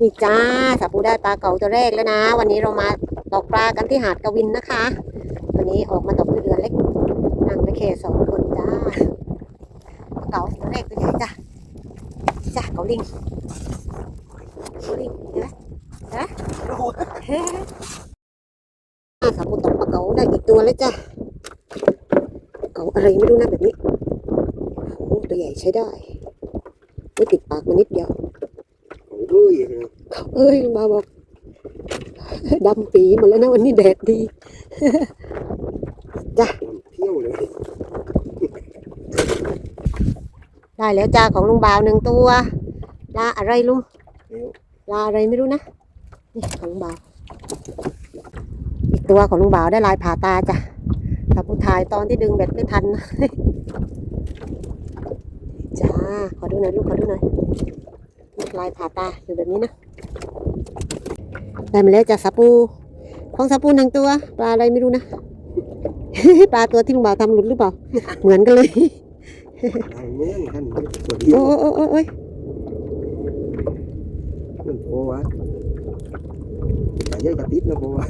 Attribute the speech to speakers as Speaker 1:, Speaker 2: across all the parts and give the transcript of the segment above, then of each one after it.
Speaker 1: นี่จ้าสาปูได้ปลาเก๋าตัวแรกแล้วนะ วันนี้เรามาตกปลากันที่หาดกวินนะคะ วันนี้ออกมาตกเรือเล็กนั่งไปแค่สองคนจ้าปลาเก๋าตัวแรกตัวใหญ่จ้ะจ้าเก๋าลิงเก๋าลิงเห็นไหมนไหมเฮ้ยสาปูตกปลาเก๋าได้อีกตัวแล้วจ้ะเก๋าอะไรไม่รู้นะแบบนี้โอ้ตัวใหญ่ใช้ได้ไม่ติดปากมานิดเดียว
Speaker 2: ของด้วยนะ
Speaker 1: เอ้ยลุงบาบอกดำปีหมดแล้วนะวันนี้แดดดีจ้ะ
Speaker 2: เที่ยวเลย
Speaker 1: ได้แล้วจ้าของลุงบ่าวหนึ่งตัวปลาอะไรลุง
Speaker 2: เร็ว
Speaker 1: ปลาอะไรไม่รู้นะนี่ของลุงบ่าวอีกตัวของลุงบ่าวได้ลายผ่าตาจ้ะถ้าผู้ถ่ายตอนที่ดึงเบ็ดไม่ทันนะจ้าขอดูหน่อยลูกขอดูหน่อย ลายผ่าตาอยู่แบบนี้นะได้มาแล้วจ้ะสาปูของสาปูหนึ่งตัว ปลาอะไรไม่รู้นะ ปลาตัวที่ลุงบ่าวทำหลุดหรือเปล่า เหมือนกันเลย
Speaker 2: ทางเมืองท่านตัวเดียว
Speaker 1: โอ้โอ้โอ้โอ้ย
Speaker 2: มันโผล่วะแต่ยังกระติดนะโผล่วะ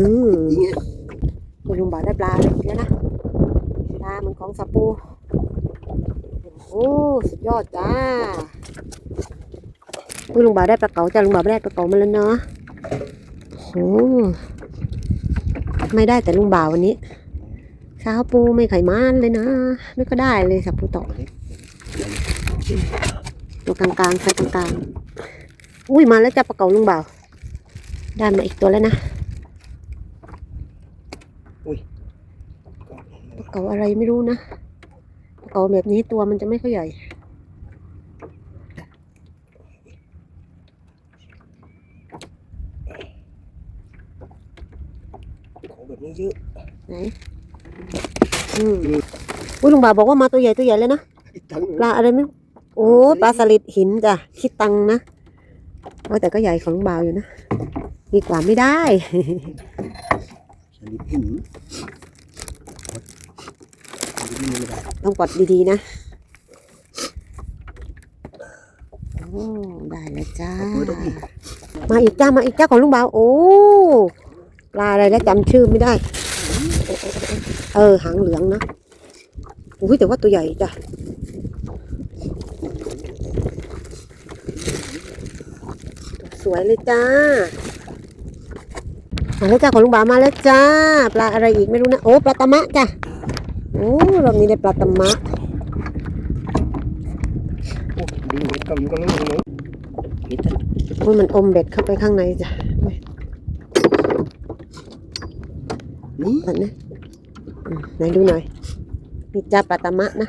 Speaker 1: อืม
Speaker 2: จริงไง
Speaker 1: คุณลุงบอกได้ปลาเลยเดี๋ยวนะปลามันของสาปูโอ้ สุดยอดจ้า คุณลุงบ่าวได้ปลาเก๋าจ้าลุงบ่าวไม่ได้ปลาเก๋ามาแล้วเนาะโอ้ไม่ได้แต่ลุงบ่าววันนี้เช้าปูไม่ไขมันเลยนะ ไม่ก็ได้เลยสับปูตอกตัวกลางๆไซส์กลางๆ อุ้ยมาแล้วจ้าปลาเก๋าลุงบ่าว ได้มาอีกตัวแล้วนะปลาเก๋าอะไรไม่รู้นะปลาเก๋าแบบนี้ตัวมันจะไม่ค่อยใหญ่
Speaker 2: ของแบบนี้เยอะ
Speaker 1: ไหนอืมอุ้ยลุงบ่าวบอกว่ามาตัวใหญ่ตัวใหญ่เลยนะ
Speaker 2: ทั้ง
Speaker 1: ปลาอะไรไม่รู้โอ้ปลาสลิดหินจ้ะคิดตังค์นะโอ้ยแต่ก็ใหญ่ของลุงบ่าวอยู่นะดีกว่าไม่ได้
Speaker 2: ชนิดหินชนิดนี้ไม่ได้
Speaker 1: ต้องกดดีๆนะโอ้ได้แล้วจ้า
Speaker 2: เอามือตรงนี้
Speaker 1: มาอีกจ้า มาอีกจ้าของลุงบ่าวโอ้ป ลาอะไรแล้วจำชื่อไม่ได้ เออ หางเหลืองนะอุ้ยแต่ว่าตัวใหญ่จ้ะสวยเลยจ้า มาแล้วจ้าของลุงบ่าวมาแล้วจ้า ปลาอะไรอีกไม่รู้นะ โอ้ปลาตะมะจ้ะ โอ้รอบนี้ได้ปลาตะมะ
Speaker 2: โอ้ดึงเห็ดเข้าอยู่กันนู้นนู้นเห็ดท่าน
Speaker 1: โอ้ยมันอมเบ็ดเข้าไปข้างในจ้ะ
Speaker 2: นี่
Speaker 1: นะไหนดูหน่อยนี่จ้าปลาตะมะนะ